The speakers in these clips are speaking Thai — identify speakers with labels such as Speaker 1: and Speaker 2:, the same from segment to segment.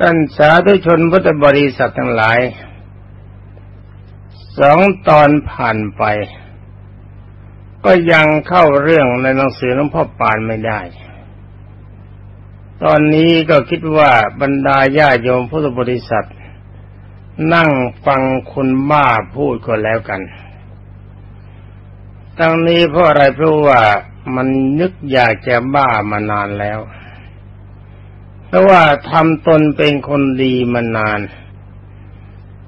Speaker 1: ท่านสาธุชนพุทธบริษัททั้งหลาย สองตอนผ่านไป ก็ยังเข้าเรื่องในหนังสือหลวงพ่อปานไม่ได้ ตอนนี้ก็คิดว่าบรรดาญาโยมพุทธบริษัท นั่งฟังคุณบ้าพูดก็แล้วกัน ตั้งนี้เพราะอะไรเพราะว่ามันนึกอยากจะบ้ามานานแล้ว เพราะว่าทำตนเป็นคนดีมานาน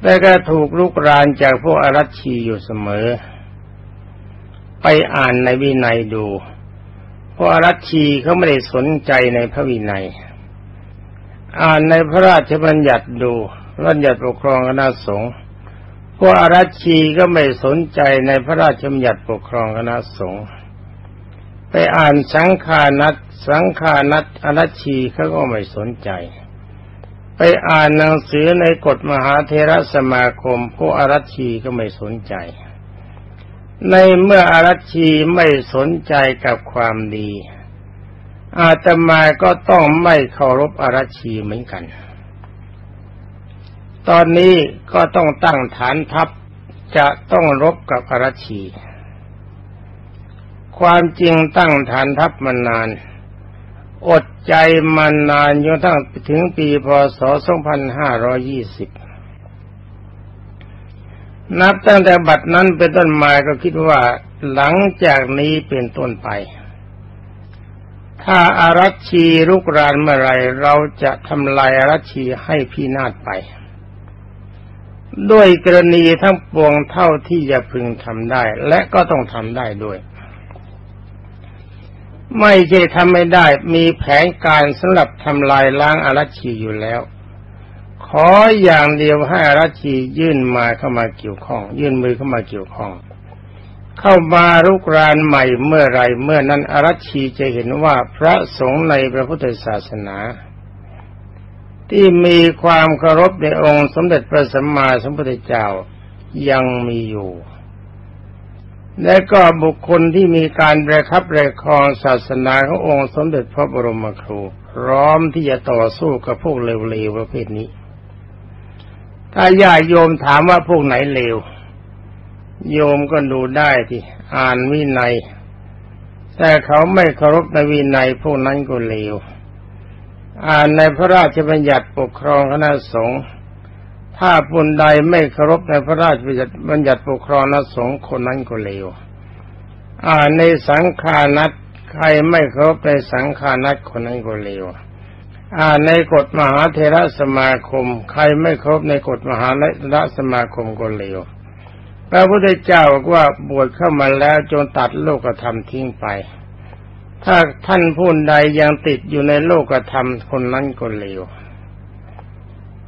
Speaker 1: แต่ก็ถูกลุกรานจากพวกอรัชชีอยู่เสมอ ไปอ่านในวินัยดู พวกอรัชชีเขาไม่ได้สนใจในพระวินัย อ่านในพระราชบัญญัติดูบัญญัติปกครองคณะสงฆ์พวกอรัชชีก็ไม่สนใจในพระราชบัญญัติปกครองคณะสงฆ์ ไปอ่านสังขานัตสังขานัตอรัชชีเขาก็ไม่สนใจ ไปอ่านหนังสือในกฎมหาเทรสมาคมพวกอรัชชีก็ไม่สนใจ ในเมื่ออรัชชีไม่สนใจกับความดี อาตมาก็ต้องไม่เคารพอรัชชีเหมือนกัน ตอนนี้ก็ต้องตั้งฐานทัพจะต้องรบกับอรัชชี ความจริงตั้งฐานทัพมานาน อดใจมานานจนตั้งถึงปีพศ 2520 นับตั้งแต่บัดนั้นเป็นต้นมาก็คิดว่าหลังจากนี้เป็นต้นไป ถ้าอารัชีรุกรานเมื่อไรเราจะทำลายอารัชชีให้พินาศไป ด้วยกรณีทั้งปวงเท่าที่จะพึงทำได้ และก็ต้องทำได้ด้วย ไม่ใช่ทำไม่ได้มีแผนการสำหรับทำลายล้างอารัชีอยู่แล้ว ขออย่างเดียวให้อารัชียื่นมาเข้ามาเกี่ยวข้อง ยื่นมือเข้ามาเกี่ยวข้อง เข้ามารุกรานใหม่เมื่อไรเมื่อนั้นอารัชีจะเห็นว่าพระสงฆ์ในพระพุทธศาสนา ที่มีความเคารพในองค์สมเด็จพระสัมมาสัมพุทธเจ้ายังมีอยู่ และก็บุคคลที่มีการประคับประคองศาสนาขององค์สมเด็จพระบรมครู พร้อมที่จะต่อสู้กับพวกเลวๆประเภทนี้ ถ้าญาโยมถามว่าพวกไหนเลว โยมก็ดูได้ที่อ่านวินัย แต่เขาไม่เคารพในวินัยพวกนั้นก็เลว อ่านในพระราชบัญญัติปกครองคณะสงฆ์ ถ้าบุญใดไม่เคารพในพระราชบัญญัติปกครองนสงฆ์คนนั้นก็เลวอ่าในสังขานัตใครไม่เคารพในสังขานัตคนนั้นก็เลวอ่าในกฎมหาเทระสมาคม ใครไม่เคารพในกฎมหาเทระสมาคมก็เลวพระพุทธเจ้าบอกว่าบวชเข้ามาแล้วจงตัดโลกธรรมทิ้งไป ถ้าท่านผู้ใดยังติดอยู่ในโลกธรรมคนนั้นก็เลว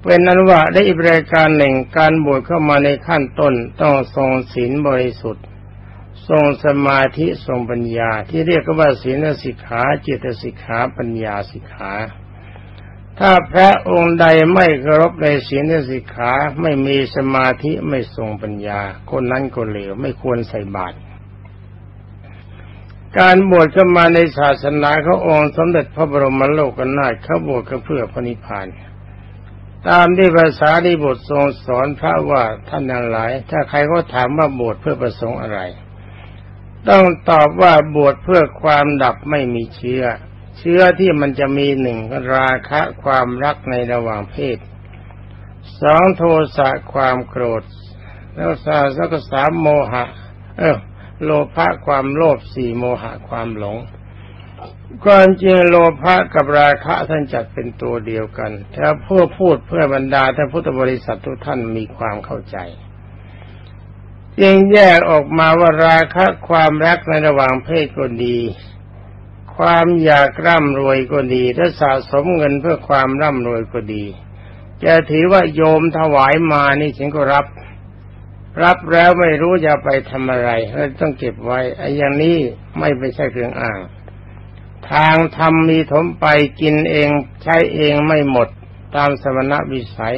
Speaker 1: เป็นนั้นว่าได้อีกรายการหนึ่งการบวชเข้ามาในขั้นต้นต้องทรงศีลบริสุทธิ์ ทรงสมาธิทรงปัญญา ที่เรียกว่าศีลสิกขาจิตสิกขาปัญญาสิกขาถ้าพระองค์ใดไม่เคารพในศีลสิกขาไม่มีสมาธิไม่ทรงปัญญา คนนั้นก็เหลวไม่ควรใส่บาตรการบวชเข้ามาในศาสนาเขององค์สมเด็จพระบรมโลกนาถเขาบวชเพื่อพระนิพพาน ตามที่ภาษาที่บททรงสอนพระว่าท่านทั้งหลาย ถ้าใครก็ถามว่าบวชเพื่อประสงค์อะไร ต้องตอบว่าบวชเพื่อความดับไม่มีเชื้อ เชื้อที่มันจะมีหนึ่งราคะความรักในระหว่างเพศสองโทสะความโกรธ แล้วสาสักสามโมหะ เออโลภะความโลภสี่โมหะความหลง ความจริงโลภะกับราคะท่านจัดเป็นตัวเดียวกันถ้าพูดพูดเพื่อบรรดาท่านพุทธบริษัททุกท่านมีความเข้าใจจึงแยกออกมาว่าราคะความรักในระหว่างเพศก็ดี ความอยากร่ำรวยก็ดี ถ้าสะสมเงินเพื่อความร่ำรวยก็ดี จะถือว่าโยมถวายมานี่ฉันก็รับ รับแล้วไม่รู้จะไปทำอะไรต้องเก็บไว้ไอ้อย่างนี้ไม่ไปใช่เครื่องอ้าง ทางธรรมมีถมไปกินเองใช้เองไม่หมดตามสมณวิสัย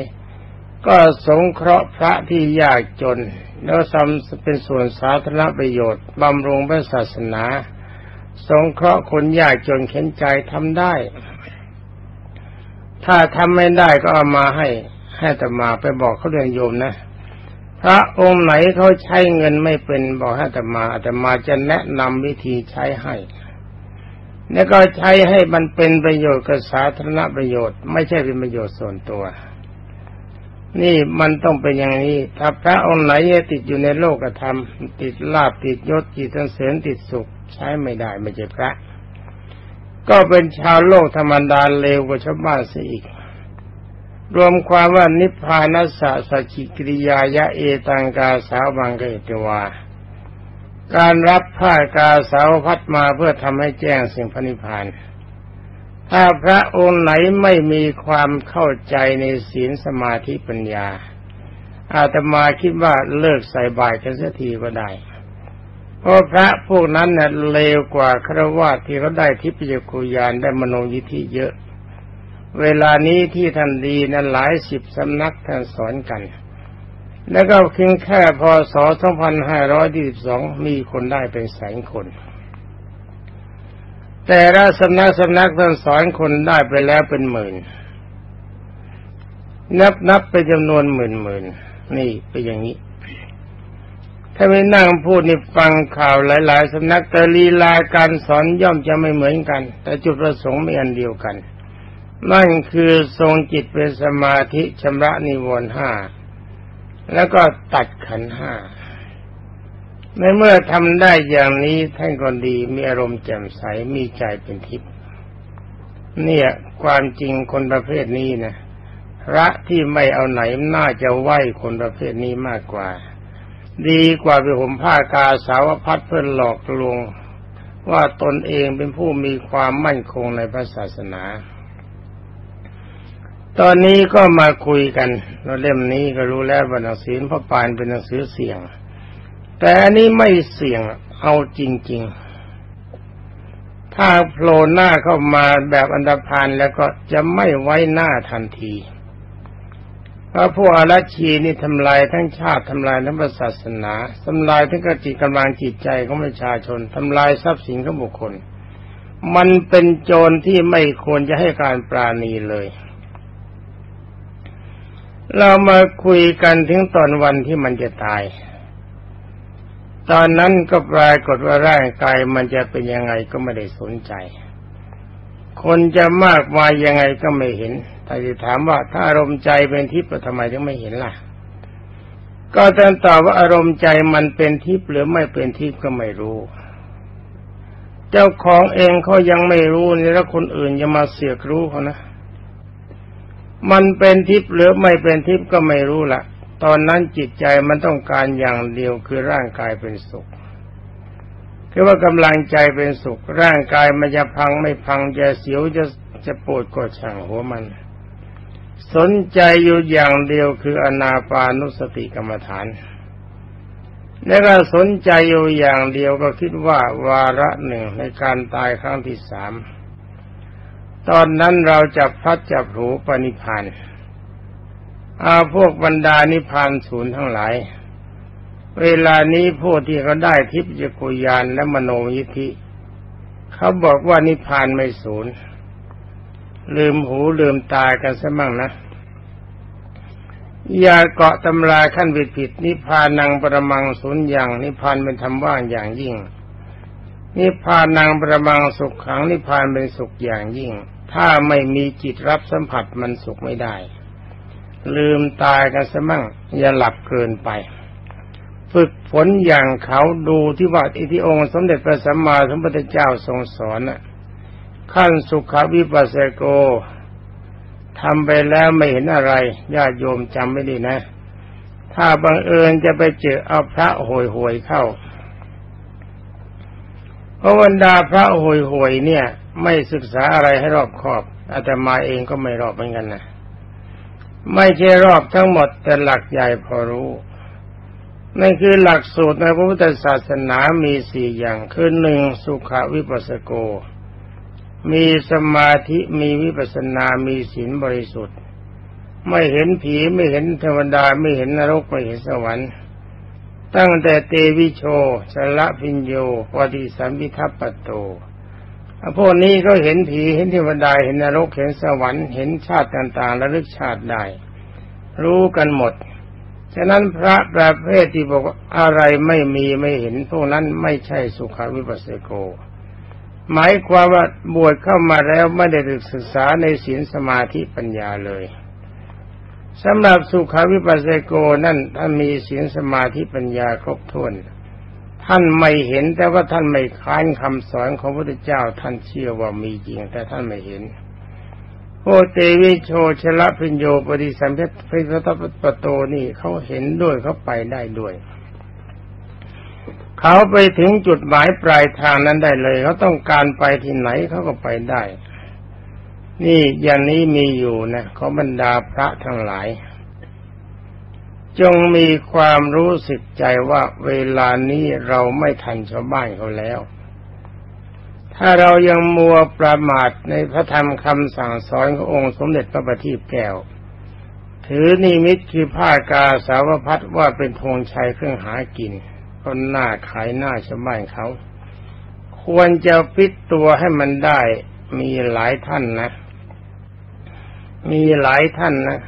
Speaker 1: ก็สงเคราะห์พระที่ยากจน แล้วทำเป็นส่วนสาธารณประโยชน์บำรุงพระศาสนา สงเคราะห์คนยากจนเข็นใจทำได้ ถ้าทำไม่ได้ก็เอามาให้ให้อาตมาไปบอกเขาเรียนโยมนะพระองค์ไหนเขาใช้เงินไม่เป็นบอกให้อาตมาอาตมาจะแนะนำวิธีใช้ให้ แล้วก็ใช้ให้มันเป็นประโยชน์กับสาธารณประโยชน์ ไม่ใช่เป็นประโยชน์ส่วนตัว นี่มันต้องเป็นอย่างนี้ ถ้าพระองค์ไหนติดอยู่ในโลกธรรม ติดลาบติดยศติดสันเสริญติดสุข ใช้ไม่ได้ไม่ใช่พระ ก็เป็นชาวโลกธรรมดาเลวกว่าชาวบ้านเสียอีกรวมความว่านิพพานัสสะสจิกิริยายะเอตังกาสาวบังเกตวา การรับผ้ากาสาวพัดมาเพื่อทำให้แจ้งสิ่งพระนิพพาน ถ้าพระองค์ไหนไม่มีความเข้าใจในศีลสมาธิปัญญา อาตมาคิดว่าเลิกใส่บาตรกันเสียทีก็ได้ เพราะพระพวกนั้นเน่ะเลวกว่าครวาที่เขาได้ทิพยคุยานได้มโนยิธิเยอะ เวลานี้ที่ท่านดีนั้นหลายสิบสำนักท่านสอนกัน แล้วก็เพียงแค่พศ 2522 มีคนได้เป็นแสนคน แต่ละสำนักสำนักท่านสอนคนได้ไปแล้วเป็นหมื่น นับนับเป็นจำนวนหมื่นหมื่นนี่เป็นอย่างนี้ ถ้าไม่นั่งพูดนี่ฟังข่าวหลาย ๆสำนักแต่ลีลาการสอนย่อมจะไม่เหมือนกัน แต่จุดประสงค์ไม่อันเดียวกัน นั่นคือทรงจิตเป็นสมาธิชำระนิวรณ์ห้า แล้วก็ตัดขันห้าในเมื่อทำได้อย่างนี้ท่านก็ดีมีอารมณ์แจ่มใสมีใจเป็นทิพย์เนี่ยความจริงคนประเภทนี้นะพระที่ไม่เอาไหนน่าจะไหวคนประเภทนี้มากกว่า ดีกว่าไปห่มผ้ากาสาวพัดเพื่อหลอกลวงว่าตนเองเป็นผู้มีความมั่นคงในพระศาสนา ตอนนี้ก็มาคุยกันเราเล่มนี้ก็รู้แล้วว่าหนังสือพระปานเป็นหนังสือเสี่ยง แต่อันนี้ไม่เสี่ยงเอาจริง ๆ ถ้าโผล่หน้าเข้ามาแบบอันดพานแล้วก็จะไม่ไว้หน้าทันที เพราะพวกอารัชีนี่ทำลายทั้งชาติทำลายทั้งศาสนาทำลายทั้งกจิตกำลังจิตใจของประชาชนทำลายทรัพย์สินของบุคคล มันเป็นโจรที่ไม่ควรจะให้การปราณีเลย เรามาคุยกันถึงตอนวันที่มันจะตาย ตอนนั้นก็ปรากฏว่าร่างกายมันจะเป็นยังไงก็ไม่ได้สนใจ คนจะมากมายยังไงก็ไม่เห็น แต่จะถามว่าถ้าอารมณ์ใจเป็นทิพย์ทำไมถึงไม่เห็นล่ะ ก็ท่านตอบว่าอารมณ์ใจมันเป็นทิพย์หรือไม่เป็นทิพย์ก็ไม่รู้ เจ้าของเองเขายังไม่รู้นี่แล้วคนอื่นจะมาเสียกรู้เขานะ มันเป็นทิพย์หรือไม่เป็นทิพย์ก็ไม่รู้ละตอนนั้นจิตใจมันต้องการอย่างเดียวคือร่างกายเป็นสุขคือว่ากำลังใจเป็นสุข ร่างกายมันจะพังไม่พังจะเสียวจะจะปวดก็ช่างหัวมัน สนใจอยู่อย่างเดียวคืออนาปานุสติกรรมฐาน แล้วก็สนใจอยู่อย่างเดียวก็คิดว่าวาระหนึ่งในการตายครั้งที่สาม ตอนนั้นเราจะพัดจับหูปณิพานธ์อาพวกบรรดานิพานศูนย์ทั้งหลาย เวลานี้พวกที่เขาได้ทิพยกุยานและมโนยิธิ เขาบอกว่านิพานไม่ศูนย์ ลืมหูลืมตากันซะมั่งนะ อย่าเกาะตำราขั้นผิดผิดนิพานังประมังศูนย์อย่างนิพานเป็นธรรมว่างอย่างยิ่ง นิพานังประมังสุขขังนิพานเป็นสุขอย่างยิ่ง ถ้าไม่มีจิตรับสัมผัสมันสุขไม่ได้ ลืมตายกันซะมั่งอย่าหลับเกินไป ฝึกฝนอย่างเขาดูที่ว่าอิทิองค์สมเด็จพระสัมมาสัมพุทธเจ้าทรงสอนน่ะขั้นสุขวิปัสสโกทำไปแล้วไม่เห็นอะไรญาติโยมจำไม่ดีนะ ถ้าบังเอิญจะไปเจอเอาพระโหยหวยเข้า เพราะบรรดาพระโหยหวยเนี่ย ไม่ศึกษาอะไรให้รอบคอบอาตมาเองก็ไม่รอบเหมือนกันนะไม่ใช่รอบทั้งหมดแต่หลักใหญ่พอรู้นั่นคือหลักสูตรในพระพุทธศาสนามีสี่อย่างคือหนึ่งสุขวิปัสสโก มีสมาธิมีวิปัสสนา มีศีลบริสุทธิ์ ไม่เห็นผีไม่เห็นเทวดาไม่เห็นนรกไม่เห็นสวรรค์ ตั้งแต่เตวิโชชละพิญโยปฏิสัมพิทัปปโตพวกนี้ก็เห็นผีเห็นเทวดาเห็นนรกเห็นสวรรค์เห็นชาติต่างๆและลึกชาติได้รู้กันหมด ฉะนั้นพระประเภทที่บอกอะไรไม่มีไม่เห็นพวกนั้นไม่ใช่สุขวิปัสสโก หมายความว่าบวชเข้ามาแล้วไม่ได้ศึกษาในศีลสมาธิปัญญาเลย สำหรับสุขวิปัสสโกนั่นท่านมีศีลสมาธิปัญญาครบถ้วนท่านไม่เห็นแต่ว่าท่านไม่ค้านคำสอนของพระพุทธเจ้าท่านเชื่อว่ามีจริง แต่ท่านไม่เห็นโอเตวิโชชละพิญโยปฏิสัมเพพิทัตปโตนี่เขาเห็นด้วยเขาไปได้ด้วย เขาไปถึงจุดหมายปลายทางนั้นได้เลย เขาต้องการไปที่ไหนเขาก็ไปได้ นี่อย่างนี้มีอยู่นะขอบรรดาพระทั้งหลาย จงมีความรู้สึกใจว่าเวลานี้เราไม่ทันชาวบ้านเขาแล้ว ถ้าเรายังมัวประมาทในพระธรรมคำสั่งสอนขององค์สมเด็จพระบัณฑิตแก้ว ถือนิมิตคือผ้ากาสาวพัดว่าเป็นธงชัยเครื่องหากินก็หน้าขายหน้าชาวบ้านเขา ควรจะพิจตัวให้มันได้มีหลายท่านนะ มีหลายท่านนะ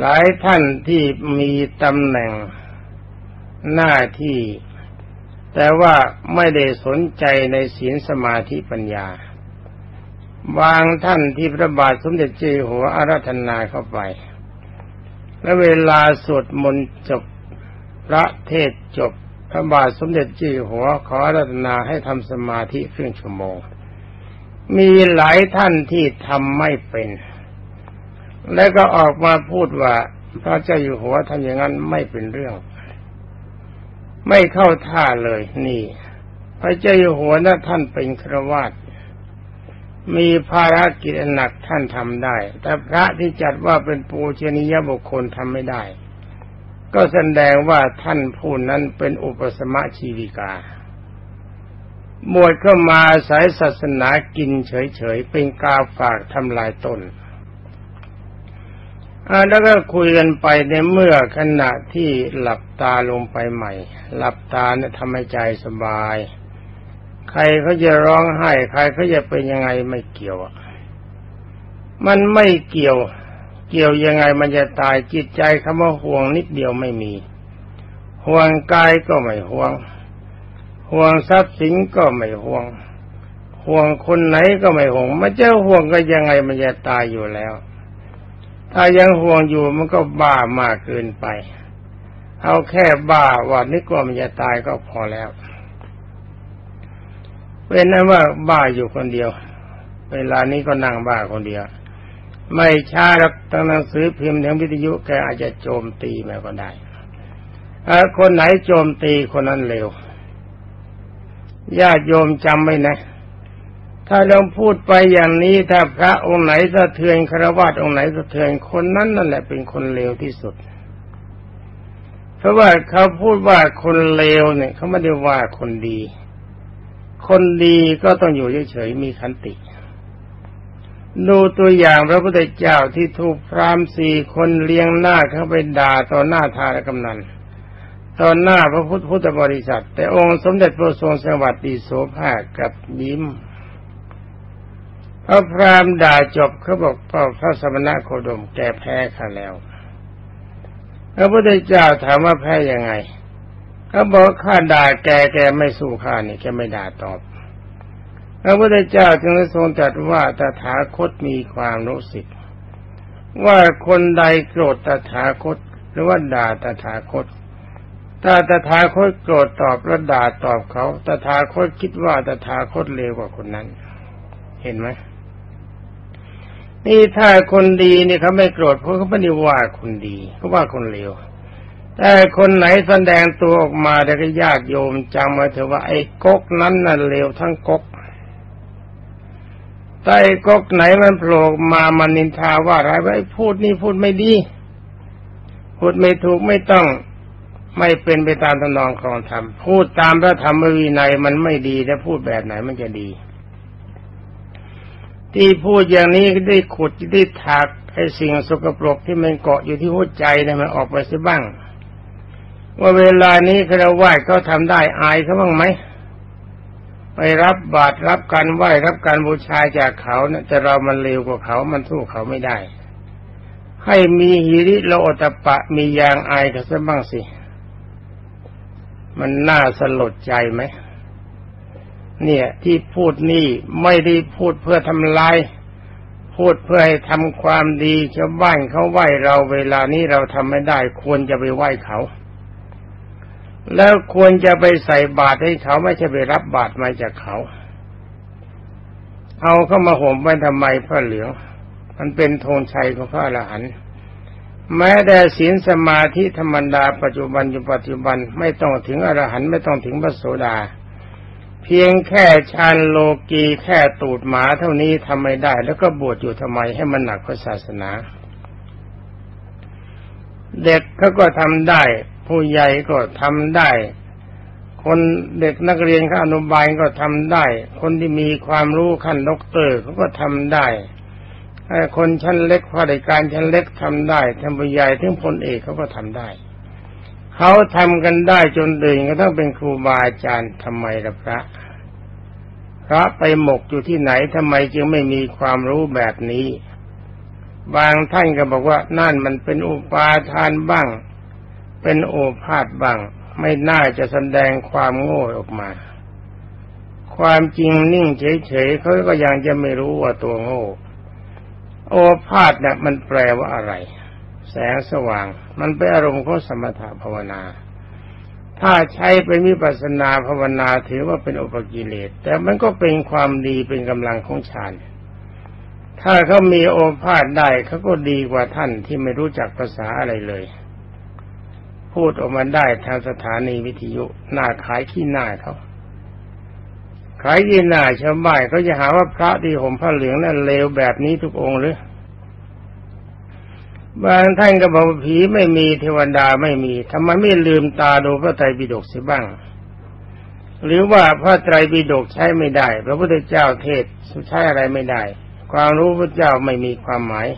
Speaker 1: หลายท่านที่มีตำแหน่งหน้าที่ แต่ว่าไม่ได้สนใจในศีลสมาธิปัญญา บางท่านที่พระบาทสมเด็จเจ้าหัวอาราธนาเข้าไป และเวลาสวดมนต์จบพระเทศจบพระบาทสมเด็จเจ้าหัวขออาราธนาให้ทำสมาธิครึ่งชั่วโมง มีหลายท่านที่ทำไม่เป็น แล้วก็ออกมาพูดว่าพระเจ้าอยู่หัวทำอย่างนั้นไม่เป็นเรื่อง ไม่เข้าท่าเลย นี่ พระเจ้าอยู่หัวนะท่านเป็นครวาตมีภารกิจหนักท่านทำได้ แต่พระที่จัดว่าเป็นปูชนียบุคคลทำไม่ได้ ก็แสดงว่าท่านผู้นั้นเป็นอุปสมะชีวิกาบวชเข้ามาสายศาสนากินเฉยๆ เป็นกาฝากทำลายตน แล้วก็คุยกันไปในเมื่อขณะที่หลับตาลงไปใหม่ หลับตาเนี่ยทำให้ใจสบาย ใครเขาจะร้องไห้ ใครเขาจะเป็นยังไงไม่เกี่ยวมันไม่เกี่ยว เกี่ยวยังไงมันจะตายจิตใจคำว่าห่วงนิดเดียวไม่มี ห่วงกายก็ไม่ห่วง ห่วงทรัพย์สินก็ไม่ห่วง ห่วงคนไหนก็ไม่ห่วงมันจะห่วงก็ยังไงมันจะตายอยู่แล้ว ถ้ายังห่วงอยู่มันก็บ้ามากเกินไป เอาแค่บ้าว่านึกว่ามันจะตายก็พอแล้วเป็นนั้นว่าบ้าอยู่คนเดียว เวลานี้ก็นั่งบ้าคนเดียว ไม่ช้าแล้วตั้งหนังสือพิมพ์ทั้งวิทยุแกอาจจะโจมตีมาก็ได้คนไหนโจมตีคนนั้นเร็วญาติโยมจำไว้นะ ถ้าเราพูดไปอย่างนี้ถ้าพระองค์ไหนสะเทือนคารวะองค์ไหนสะเทือนคนนั้นนั่นแหละเป็นคนเลวที่สุด เพราะว่าเขาพูดว่าคนเลวเนี่ยเขาไม่ได้ว่าคนดี คนดีก็ต้องอยู่เฉยๆมีขันติ ดูตัวอย่างพระพุทธเจ้าที่ถูกพรามสี่คนเลี้ยงหน้าเข้าไปด่าต่อหน้าทารกำนันตอนหน้าพระพุทธบริษัท แต่องค์สมเด็จพระทรงสวัสดิโสภากับยิ้ม พระพรามด่าจบเขาบอกพ่อพระสมณะโคดมแกแพ้ข้าแล้วพระพุทธเจ้าถามว่าแพ้ยังไงเขาบอกข้าด่าแกแกไม่สู้ข้านี่แกไม่ด่าตอบ พระพุทธเจ้าจึงทรงตรัสว่าตถาคตมีความรู้สึก ว่าคนใดโกรธตถาคต หรือว่าด่าตถาคตถ้าตถาคตโกรธตอบแล้วด่าตอบเขาตถาคตคิดว่าตถาคตเลวกว่าคนนั้น เห็นไหม นี่ถ้าคนดีเนี่ยเขาไม่โกรธเพราะเขาไม่ได้ว่าคนดีเขาว่าคนเลวแต่คนไหนแสดงตัวออกมาแต่ก็ญาติโยมจำไว้เถอะว่าไอ้ก๊กนั้นน่ะเลวทั้งก๊กแต่ไอ้ก๊กไหนมันโผล่มามันนินทาว่าอะไรไอ้พูดนี่พูดไม่ดี พูดไม่ถูกไม่ต้องไม่เป็นไปตามตำนองของธรรมพูดตามพระธรรมวินัยมันไม่ดีแต่พูดแบบไหนมันจะดี ที่พูดอย่างนี้ได้ขุดได้ถากไอ้สิ่งสกปรกที่มันเกาะอยู่ที่หัวใจเนี่ยมันออกไปสิบ้าง ว่าเวลานี้คารวะเขาทำได้อายเขาบ้างไหมไปรับบาตรรับการไหว้รับการบูชาจากเขานะแต่เรามันเร็วกว่าเขามันสู้เขาไม่ได้ ให้มีหิริโลตปะมียางอายกันซะบ้างสิ มันน่าสลดใจไหม เนี่ยที่พูดนี่ไม่ได้พูดเพื่อทำลาย พูดเพื่อให้ทำความดีชาวบ้านเขาไหวเราเวลานี้เราทำไม่ได้ ควรจะไปไหวเขา แล้วควรจะไปใส่บาตรให้เขาไม่ใช่ไปรับบาตรมาจากเขา เอาเข้ามาห่มไว้ทำไมพระเหลือง มันเป็นธงชัยของพระอรหันต์แม้แต่ศีลสมาธิธรรมดาปัจจุบันอยู่ปัจจุบันไม่ต้องถึงอรหันต์ไม่ต้องถึงพระโสดา เพียงแค่ชานโลกีแค่ตูดหมาเท่านี้ทำไม่ได้ แล้วก็บวชอยู่ทำไมให้มันหนักพระศาสนา เด็กเขาก็ทำได้ ผู้ใหญ่ก็ทำได้ คนเด็กนักเรียนขั้นอนุบาลก็ทำได้ คนที่มีความรู้ขั้นด็อกเตอร์เขาก็ทำได้คนชั้นเล็กข้าราชการชั้นเล็กทำได้ท่านผู้ใหญ่ถึงพลเอกเขาก็ทำได้ เขาทำกันได้จนเดินก็ต้องเป็นครูบาอาจารย์ทำไมล่ะพระ พระไปหมกอยู่ที่ไหนทำไมจึงไม่มีความรู้แบบนี้ บางท่านก็บอกว่านั่นมันเป็นอุปาทานบ้าง เป็นโอภาษบ้าง ไม่น่าจะแสดงความโง่ออกมา ความจริงนิ่งเฉยๆเขาก็ยังจะไม่รู้ว่าตัวโง่ โอภาษเนี่ยมันแปลว่าอะไร แสงสว่าง มันเป็นอารมณ์ของสมถะภาวนา ถ้าใช้เป็นวิปัสนาภาวนาถือว่าเป็นอุปกิเลส แต่มันก็เป็นความดีเป็นกำลังของฌานถ้าเขามีโอภาษได้เขาก็ดีกว่าท่านที่ไม่รู้จักภาษาอะไรเลย พูดออกมาได้ทางสถานีวิทยุหน้าขายขี้หน้าเขาขายขี้หน้าชาวบ้านเขาจะหาว่าพระที่ห่มผ้าเหลืองนั่นเลวแบบนี้ทุกองค์หรือ บางท่านก็บอกผีไม่มีเทวดาไม่มีทำไมไม่ลืมตาดูพระไตรปิฎกเสียบ้าง หรือว่าพระไตรปิฎกใช้ไม่ได้ พระพุทธเจ้าเทศใช้อะไรไม่ได้ ความรู้พระเจ้าไม่มีความหมาย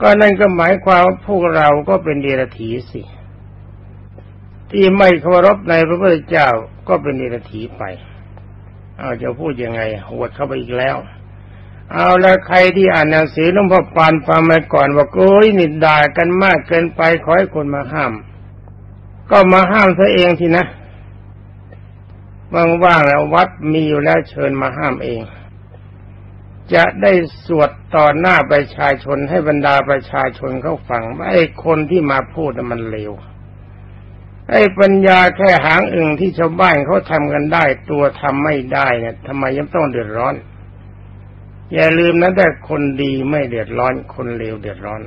Speaker 1: ก็นั่นก็หมายความว่าพวกเราก็เป็นเดรัจฉีสิ ที่ไม่เคารพในพระพุทธเจ้าก็เป็นนิรถีไป เอาจะพูดยังไงหวดเข้าไปอีกแล้ว เอาแล้วใครที่อ่านหนังสือหลวงพ่อปานฟังมาก่อนว่าโอ้ยนิดด่ากันมากเกินไปขอให้คนมาห้าม ก็มาห้ามเธอเองทีนะว่างๆแล้ววัดมีอยู่แล้วเชิญมาห้ามเอง จะได้สวดต่อหน้าประชาชนให้บรรดาประชาชนเขาฟังไอ้คนที่มาพูดมันเลวไอ้ปัญญาแค่หางอึ่งที่ชาวบ้านเขาทำกันได้ ตัวทำไม่ได้เนี่ยทำไมยังต้องเดือดร้อน อย่าลืมนะแต่คนดีไม่เดือดร้อน คนเลวเดือดร้อน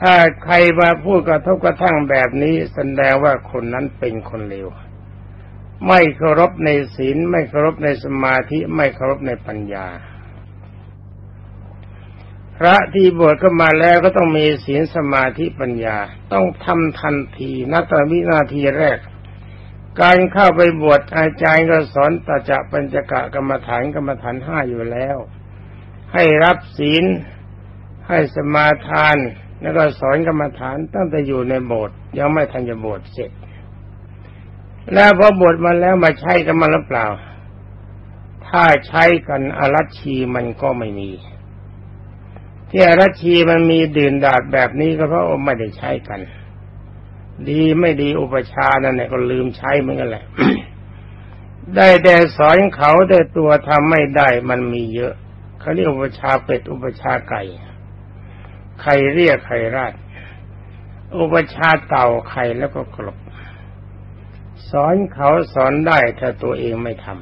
Speaker 1: ถ้าใครมาพูดกระทบกระทั่งแบบนี้แสดงว่าคนนั้นเป็นคนเลว ไม่เคารพในศีล ไม่เคารพในสมาธิ ไม่เคารพในปัญญา พระที่บวชก็มาแล้วก็ต้องมีศีลสมาธิปัญญา ต้องทำทันทีนัตวินาทีแรก การเข้าไปบวชอาจารย์ก็สอนตาจะปัญจกะกรรมฐานกรรมฐานห้าอยู่แล้ว ให้รับศีล ให้สมาทาน แล้วก็สอนกรรมฐานตั้งแต่อยู่ในโบสถ์ยังไม่ทันจะบวชเสร็จ แล้วพอบวชมาแล้วมาใช้กันมาหรือเปล่า ถ้าใช้กันอรัชชีมันก็ไม่มี ที่อรัชีมันมีดื่นดาดแบบนี้ก็เพราะไม่ได้ใช้กัน ดีไม่ดีอุปชานั่นแหละก็ลืมใช้เหมือนกันแหละ ได้แต่สอนเขาแต่ตัวทำไม่ได้มันมีเยอะ เขาเรียกอุปชาเป็ดอุปชาไก่ ใครเรียกใครราดอุปชาเต่าไข่แล้วก็กลบ สอนเขาสอนได้ถ้าตัวเองไม่ทำ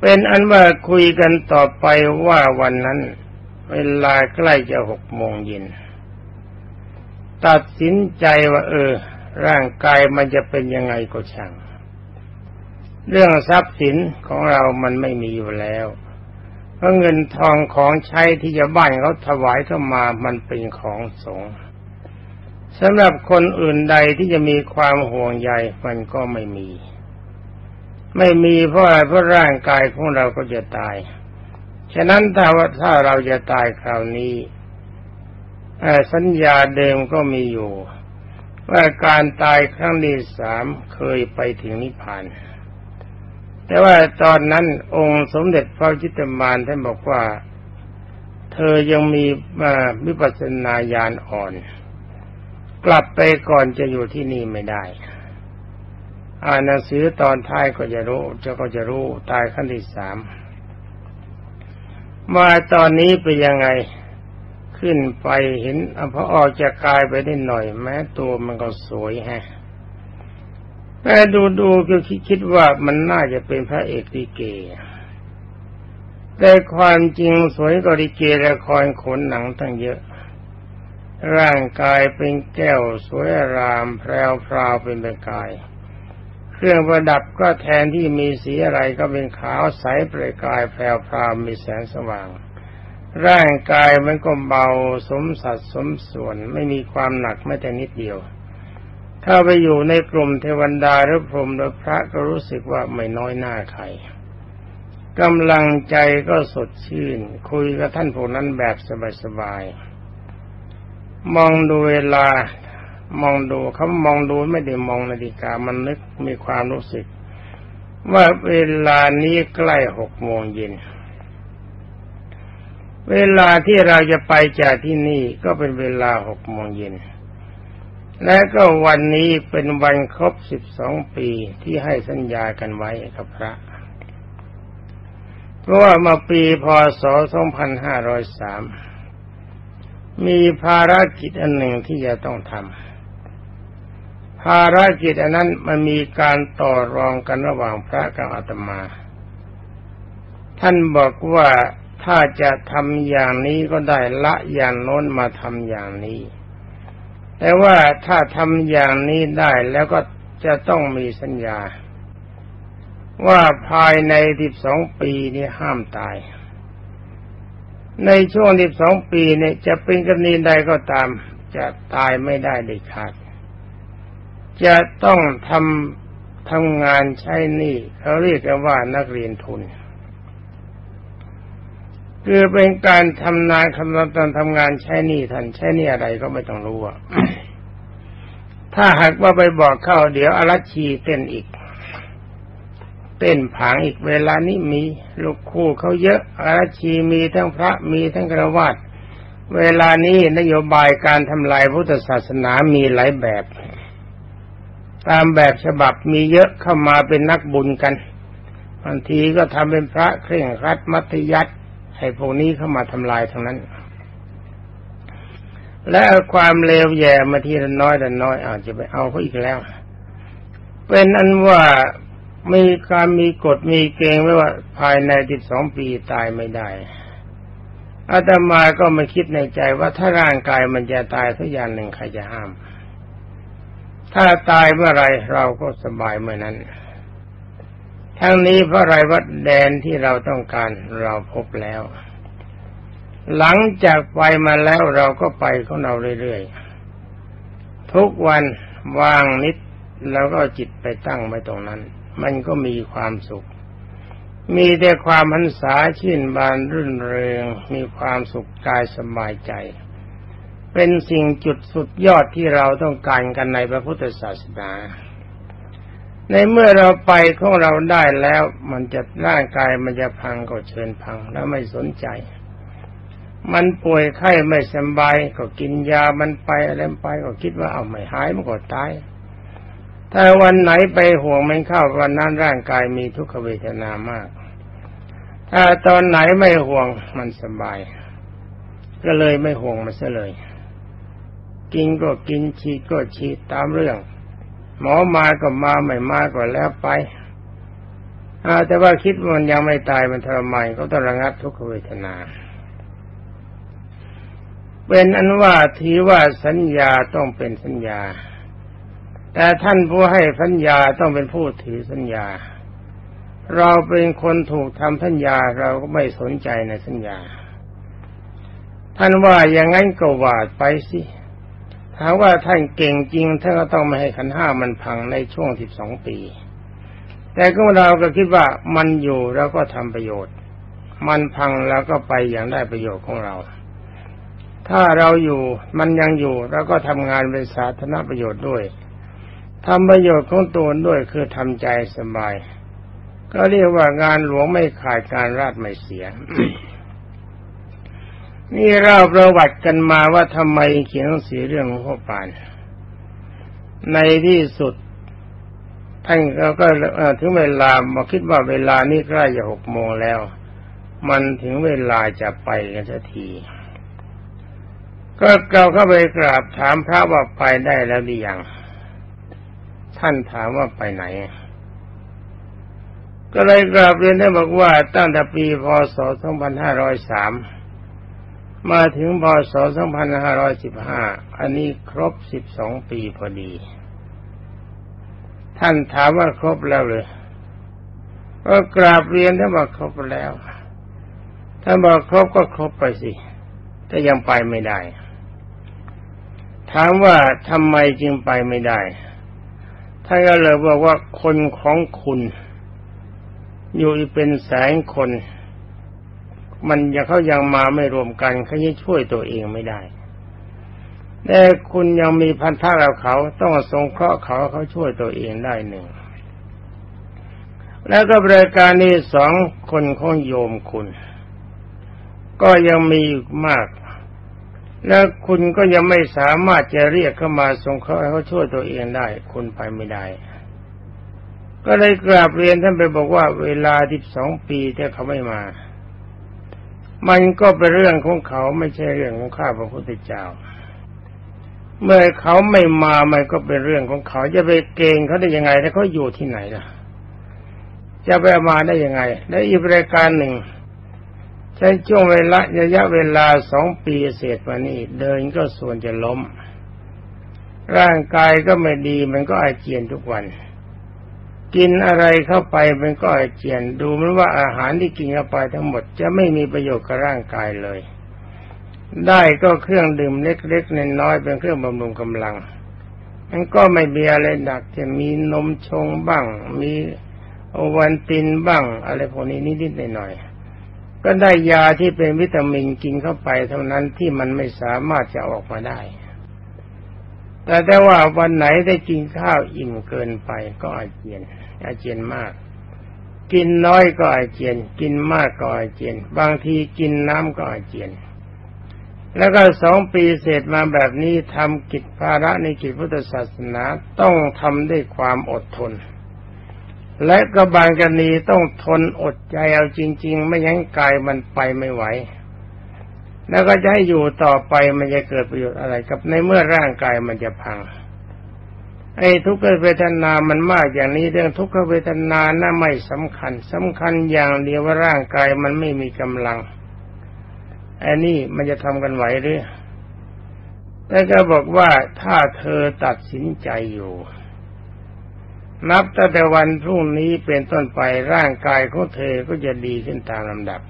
Speaker 1: เป็นอันว่าคุยกันต่อไปว่าวันนั้น เวลาใกล้จะหกโมงเย็น ตัดสินใจว่า เออ ร่างกายมันจะเป็นยังไงก็ช่าง เรื่องทรัพย์สินของเรามันไม่มีอยู่แล้ว เพราะเงินทองของใช้ที่จะบ้านเขาถวายเข้ามามันเป็นของสงฆ์สำหรับคนอื่นใดที่จะมีความห่วงใยมันก็ไม่มี ไม่มีเพราะอะไรเพราะร่างกายของเราก็จะตาย ฉะนั้นถ้าว่าถ้าเราจะตายคราวนี้ สัญญาเดิมก็มีอยู่ ว่าการตายครั้งที่สามเคยไปถึงนิพพานแต่ว่าตอนนั้นองค์สมเด็จพระจิตตมานท่านบอกว่า เธอยังมีวิปัสสนาญาณอ่อน กลับไปก่อนจะอยู่ที่นี่ไม่ได้ อ่านหนังสือตอนท้ายก็จะรู้จะก็จะรู้ตายขั้นที่สามมาตอนนี้เป็นยังไง ขึ้นไปเห็นอพอออกจากกายไปได้หน่อย แม้ตัวมันก็สวยฮะแต่ดูดูก็คิดว่ามันน่าจะเป็นพระเอกลิเก แต่ความจริงสวยกว่าลิเกละครขนหนังตั้งเยอะ ร่างกายเป็นแก้วสวยรามแพรวพราวเป็นประกาย เครื่องประดับก็แทนที่มีสีอะไรก็เป็นขาวใสประกายแพรวพราวมีแสงสว่าง ร่างกายมันก็เบาสมสัดสมส่วนไม่มีความหนักแม้แต่นิดเดียว ถ้าไปอยู่ในกลุ่มเทวันดาหรือพรหมหรือพระก็รู้สึกว่าไม่น้อยหน้าใครกำลังใจก็สดชื่น คุยกับท่านพวกนั้นแบบสบายๆมองดูเวลามองดูเขามองดูไม่ได้มองนาฬิกามันนึกมีความรู้สึก ว่าเวลานี้ใกล้หกโมงเย็น เวลาที่เราจะไปจากที่นี่ก็เป็นเวลาหกโมงเย็น และก็วันนี้เป็นวันครบสิบสองปีที่ให้สัญญากันไว้กับพระ เพราะว่ามาปีพศสองพันห้าร้อยสามมีภารกิจอันหนึ่งที่จะต้องทำภารกิจอันนั้นมันมีการต่อรองกันระหว่างพระกับอาตมา ท่านบอกว่า ถ้าจะทำอย่างนี้ก็ได้ละอย่างโน้นมาทำอย่างนี้ แต่ว่าถ้าทำอย่างนี้ได้แล้วก็จะต้องมีสัญญา ว่าภายในสิบสองปีนี้ห้ามตาย ในช่วงสิบสองปีนี้จะเป็นกรณีใดก็ตาม จะตายไม่ได้เด็ดขาด จะต้องทำทำงานใช้หนี้เขาเรียกกันว่านักเรียนทุน คือเป็นการทำนานคำนวณตอนทำงานใช้นี่ท่านใช้นี่อะไรก็ไม่ต้องรู้อะถ้าหากว่าไปบอกเข้า เดี๋ยวอรัชีเต้นอีก เต้นผางอีกเวลานี้มีลูกคู่เขาเยอะอรัชีมีทั้งพระมีทั้งกระวาดเวลานี้นโยบายการทำลายพุทธศาสนามีหลายแบบ ตามแบบฉบับมีเยอะเข้ามาเป็นนักบุญกันบางทีก็ทำเป็นพระเคร่งครัดมัธยัติ ไอ้พวกนี้เข้ามาทำลายทั้งนั้น และความเลวแย่มาทีละน้อยละน้อยอาจจะไปเอาเขาอีกแล้ว เป็นอันว่ามีการมีกฎมีเกณฑ์ไว้ว่าภายในสิบสองปีตายไม่ได้อาตมาก็มาคิดในใจว่าถ้าร่างกายมันจะตายสักอย่างหนึ่งใครจะห้าม ถ้าตายเมื่อไรเราก็สบายเมื่อนั้น ทั้งนี้เพราะไรวัดแดนที่เราต้องการเราพบแล้ว หลังจากไปมาแล้วเราก็ไปของเราเรื่อยๆ ทุกวันวางนิดแล้วก็จิตไปตั้งไว้ตรงนั้น มันก็มีความสุข มีแต่ความพันษาชื่นบานรื่นเริง มีความสุขกายสบายใจ เป็นสิ่งจุดสุดยอดที่เราต้องการกันในพระพุทธศาสนา ในเมื่อเราไปของเราได้แล้ว มันจะร่างกายมันจะพังก็เชิญพังแล้วไม่สนใจ มันป่วยไข้ไม่สบายก็กินยามันไปอะไรไปก็คิดว่าเอาไม่หายมันก็ตายถ้าวันไหนไปห่วงมันเข้าวันนั้นร่างกายมีทุกขเวทนามาก ถ้าตอนไหนไม่ห่วงมันสบาย ก็เลยไม่ห่วงมันซะเลย กินก็กินฉีดก็ฉีดตามเรื่อง หมอมาก็มาไม่มาก็แล้วไปอาแต่ว่าคิดมันยังไม่ตายมันทรมานก็ต้องระงับทุกขเวทนาเป็นอันว่าถือว่าสัญญาต้องเป็นสัญญา แต่ท่านผู้ให้สัญญาต้องเป็นผู้ถือสัญญา เราเป็นคนถูกทำสัญญาเราก็ไม่สนใจในสัญญา ท่านว่าอย่างนั้นก็วาดไปสิ ถามว่าท่านเก่งจริงท่านก็ต้องไม่ให้ขันห้ามันพังในช่วงสิบสองปี แต่ก็เราก็คิดว่ามันอยู่แล้วก็ทำประโยชน์ มันพังแล้วก็ไปอย่างได้ประโยชน์ของเรา ถ้าเราอยู่มันยังอยู่แล้วก็ทำงานเป็นสาธารณประโยชน์ด้วยทำประโยชน์ของตัวด้วยคือทำใจสบาย ก็เรียกว่างานหลวงไม่ขาดการราดไม่เสีย นี่เราประวัติกันมาว่าทำไมเขียนหนังสือเรื่องหลวงพ่อปาน ในที่สุดท่านก็ก็ถึงเวลามาคิดว่าเวลานี้ใกล้จะหกโมงแล้ว มันถึงเวลาจะไปกันสักที ก็เราเข้าไปกราบถามพระว่าไปได้แล้วหรือยังท่านถามว่าไปไหน ก็เลยกราบเรียนได้บอกว่าตั้งแต่ปีพศ 2503 มาถึงพศ 2515 อันนี้ครบ 12 ปีพอดี ท่านถามว่าครบแล้วเลยก็กราบเรียนท่านบอกครบแล้ว ท่านบอกครบก็ครบไปสิ แต่ยังไปไม่ได้ ถามว่าทำไมจึงไปไม่ได้ ท่านก็เลยบอกว่าคนของคุณ อยู่เป็นแสนคน มันยังเขายังมาไม่รวมกันเขายังช่วยตัวเองไม่ได้ แต่คุณยังมีพันธะกับเขาต้องสงเคราะห์เขาเขาช่วยตัวเองได้หนึ่ง แล้วก็บริการนี้สองคนของโยมคุณ ก็ยังมีมาก แล้วคุณก็ยังไม่สามารถจะเรียกเข้ามาสงเคราะห์เขาช่วยตัวเองได้ คุณไปไม่ได้ก็เลยกราบเรียนท่านไปบอกว่าเวลาที่สองปีที่เขาไม่มา มันก็เป็นเรื่องของเขาไม่ใช่เรื่องของข้าพระพุทธเจ้า เมื่อเขาไม่มามันก็เป็นเรื่องของเขา จะไปเกงเขาได้ยังไงถ้าเขาอยู่ที่ไหนล่ะ จะไปมาได้ยังไง และอีกรายการหนึ่งใช้ช่วงเวลาระยะเวลาสองปีเศษมานี่เดินก็ส่วนจะล้ม ร่างกายก็ไม่ดีมันก็อาเจียนทุกวัน กินอะไรเข้าไปมันก็อาเจียน ดูมันว่าอาหารที่กินเข้าไปทั้งหมดจะไม่มีประโยชน์กับร่างกายเลย ได้ก็เครื่องดื่มเล็กๆน้อยๆเป็นเครื่องบำรุงกำลังมันก็ไม่มีอะไรหนักจะมีนมชงบ้าง มีโอวันตินบ้าง อะไรพวกนี้นิดๆหน่อยๆก็ได้ยาที่เป็นวิตามินกินเข้าไปเท่านั้นที่มันไม่สามารถจะออกมาได้ แต่แต่ว่าวันไหนได้กินข้าวอิ่มเกินไปก็อาเจียน อาเจียนมาก กินน้อยก็อาเจียน กินมากก็อาเจียน บางทีกินน้ำก็อาเจียน แล้วก็สองปีเสร็จมาแบบนี้ทำกิจภาระในกิจพุทธศาสนาต้องทำด้วยความอดทน และก็บางกรณีต้องทนอดใจเอาจริง ๆ ไม่งั้นกายมันไปไม่ไหวแล้วก็จะให้อยู่ต่อไปมันจะเกิดประโยชน์อะไรกับในเมื่อร่างกายมันจะพัง ไอ้ทุกขเวทนามันมากอย่างนี้เรื่องทุกขเวทนาน่าไม่สำคัญสำคัญอย่างเดียวว่าร่างกายมันไม่มีกำลังไอันนี้มันจะทำกันไหวหรือแต่ก็บอกว่าถ้าเธอตัดสินใจอยู่ นับตั้งแต่วันพรุ่งนี้เป็นต้นไปร่างกายของเธอก็จะดีขึ้นตามลำดับ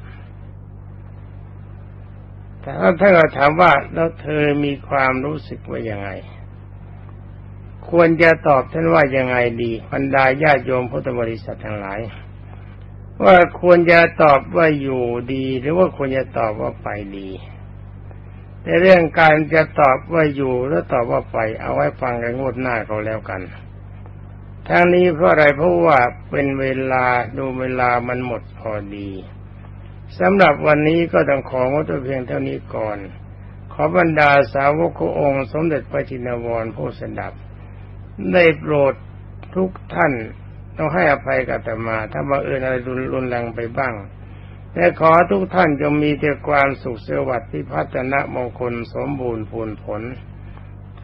Speaker 1: แต่ถ้าถ้าเราถามว่าแล้วเธอมีความรู้สึกว่ายังไง ควรจะตอบท่านว่ายังไงดีบรรดาญาติโยมพุทธบริษัททั้งหลาย ว่าควรจะตอบว่าอยู่ดี หรือว่าควรจะตอบว่าไปดีในเรื่องการจะตอบว่าอยู่หรือตอบว่าไป เอาไว้ฟังกันงวดหน้าเขาแล้วกัน ทั้งนี้เพราะอะไรเพราะว่าเป็นเวลาดูเวลามันหมดพอดีสำหรับวันนี้ก็ต้องของวัตเพียงเท่านี้ก่อน ขอบรรดาสาวกองค์ สมเด็จพระจินวรผู้สดับ ได้โปรดทุกท่านต้องให้อภัยกับแต่มา ถ้าบังเอิญอะไรรุนแรงไปบ้างแต่ขอทุกท่านจงมีแต่ความสุขสวัสดิ์ที่พัฒนะมงคลสมบูรณ์ผลผล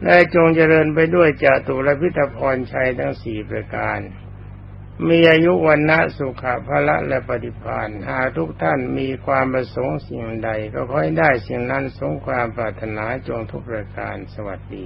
Speaker 1: และจงเจริญไปด้วยจตุรพิธพรชัยทั้งสี่ประการ มีอายุวันนะสุขภาละและปฏิภาณหากทุกท่านมีความประสงค์สิ่งใด ก็ค่อยได้สิ่งนั้นสงความปรารถนาจงทุกประการสวัสดี